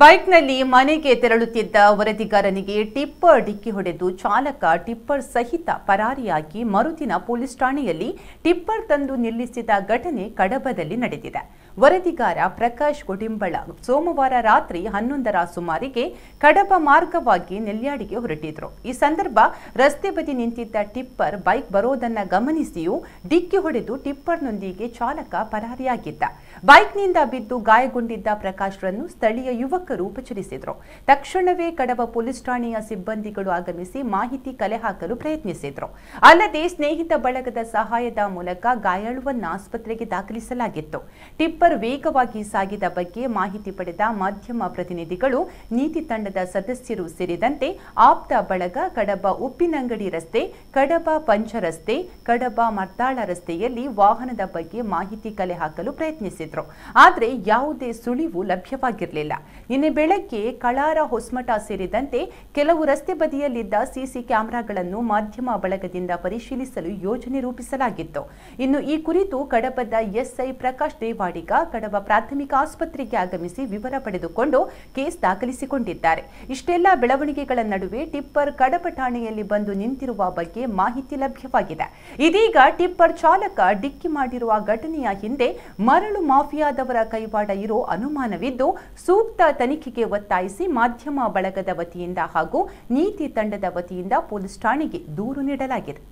ಬೈಕ್ನಲ್ಲಿ ಮನೆಗೆ ತೆರಳುತ್ತಿದ್ದ ವರದಿಗಾರನಿಗೆ ಟಿಪ್ಪರ್ ಡಿಕ್ಕಿ ಹೊಡೆದು ಚಾಲಕ ಟಿಪ್ಪರ್ ಸಹಿತ ಪರಾರಿಯಾಗಿ ಮರುದಿನ ಪೊಲೀಸ್ ಠಾಣೆಯಲ್ಲಿ ಟಿಪ್ಪರ್ ತಂದು ನಿಲ್ಲಿಸಿದ ಘಟನೆ ಕಡಬದಲ್ಲಿ ನಡೆದಿದೆ. ವರದಿಗಾರ ಪ್ರಕಾಶ್ ಗುಡಿಂಬಳ ಸೋಮವಾರ ರಾತ್ರಿ ಹನ್ನೊಂದರ ಸುಮಾರಿಗೆ ಕಡಬ ಮಾರ್ಗವಾಗಿ ನೆಲ್ಯಾಡಿಗೆ ಹೊರಟಿದ್ರು. ಈ ಸಂದರ್ಭ ರಸ್ತೆ ಬದಿ ನಿಂತಿದ್ದ ಟಿಪ್ಪರ್ ಬೈಕ್ ಬರೋದನ್ನ ಗಮನಿಸಿಯೂ ಡಿಕ್ಕಿ ಹೊಡೆದು ಟಿಪ್ಪರ್ನೊಂದಿಗೆ ಚಾಲಕ ಪರಾರಿಯಾಗಿದ್ದ. ಬೈಕ್ನಿಂದ ಬಿದ್ದು ಗಾಯಗೊಂಡಿದ್ದ ಪ್ರಕಾಶ್ರನ್ನು ಸ್ಥಳೀಯ ಉಪಚರಿಸಿದ್ರು ತಕ್ಷಣವೇ ಕಡಬ ಪೊಲೀಸ್ ಠಾಣೆಯ ಸಿಬ್ಬಂದಿಗಳು ಆಗಮಿಸಿ ಮಾಹಿತಿ ಕಲೆ ಹಾಕಲು ಪ್ರಯತ್ನಿಸಿದ್ರು. ಅಲ್ಲದೆ ಸ್ನೇಹಿತ ಬಳಗದ ಸಹಾಯದ ಮೂಲಕ ಗಾಯಾಳುವನ್ನ ಆಸ್ಪತ್ರೆಗೆ ದಾಖಲಿಸಲಾಗಿತ್ತು. ಟಿಪ್ಪರ್ ವೇಗವಾಗಿ ಸಾಗಿದ ಬಗ್ಗೆ ಮಾಹಿತಿ ಪಡೆದ ಮಾಧ್ಯಮ ಪ್ರತಿನಿಧಿಗಳು, ನೀತಿ ತಂಡದ ಸದಸ್ಯರು ಸೇರಿದಂತೆ ಆಪ್ತ ಬಳಗ ಕಡಬ ಉಪ್ಪಿನಂಗಡಿ ರಸ್ತೆ, ಕಡಬ ಪಂಚ ರಸ್ತೆ, ಕಡಬ ಮರ್ತಾಳ ರಸ್ತೆಯಲ್ಲಿ ವಾಹನದ ಬಗ್ಗೆ ಮಾಹಿತಿ ಕಲೆ ಹಾಕಲು ಪ್ರಯತ್ನಿಸಿದ್ರು. ಆದರೆ ಯಾವುದೇ ಸುಳಿವು ಲಭ್ಯವಾಗಿರಲಿಲ್ಲ. ನಿನ್ನೆ ಬೆಳಗ್ಗೆ ಕಳಾರ ಹೊಸ್ಮಠ ಸೇರಿದಂತೆ ಕೆಲವು ರಸ್ತೆ ಬದಿಯಲ್ಲಿದ್ದ ಸಿಸಿ ಕ್ಯಾಮೆರಾಗಳನ್ನು ಮಾಧ್ಯಮ ಬಳಗದಿಂದ ಪರಿಶೀಲಿಸಲು ಯೋಜನೆ ರೂಪಿಸಲಾಗಿತ್ತು. ಇನ್ನು ಈ ಕುರಿತು ಕಡಬದ ಎಸ್ಐ ಪ್ರಕಾಶ್ ದೇವಾಡಿಗ ಕಡಬ ಪ್ರಾಥಮಿಕ ಆಸ್ಪತ್ರೆಗೆ ಆಗಮಿಸಿ ವಿವರ ಪಡೆದುಕೊಂಡು ಕೇಸ್ ದಾಖಲಿಸಿಕೊಂಡಿದ್ದಾರೆ. ಇಷ್ಟೆಲ್ಲ ಬೆಳವಣಿಗೆಗಳ ನಡುವೆ ಟಿಪ್ಪರ್ ಕಡಬ ಠಾಣೆಯಲ್ಲಿ ಬಂದು ನಿಂತಿರುವ ಬಗ್ಗೆ ಮಾಹಿತಿ ಲಭ್ಯವಾಗಿದೆ. ಇದೀಗ ಟಿಪ್ಪರ್ ಚಾಲಕ ಡಿಕ್ಕಿ ಮಾಡಿರುವ ಘಟನೆಯ ಹಿಂದೆ ಮರಳು ಮಾಫಿಯಾದವರ ಕೈವಾಡ ಇರೋ ಅನುಮಾನವಿದ್ದು ಸೂಕ್ತ ತನಿಖೆಗೆ ಒತ್ತಾಯಿಸಿ ಮಾಧ್ಯಮ ಬಳಗದ ವತಿಯಿಂದ ಹಾಗೂ ನೀತಿ ತಂಡದ ವತಿಯಿಂದ ಪೊಲೀಸ್ ಠಾಣೆಗೆ ದೂರು ನೀಡಲಾಗಿದೆ.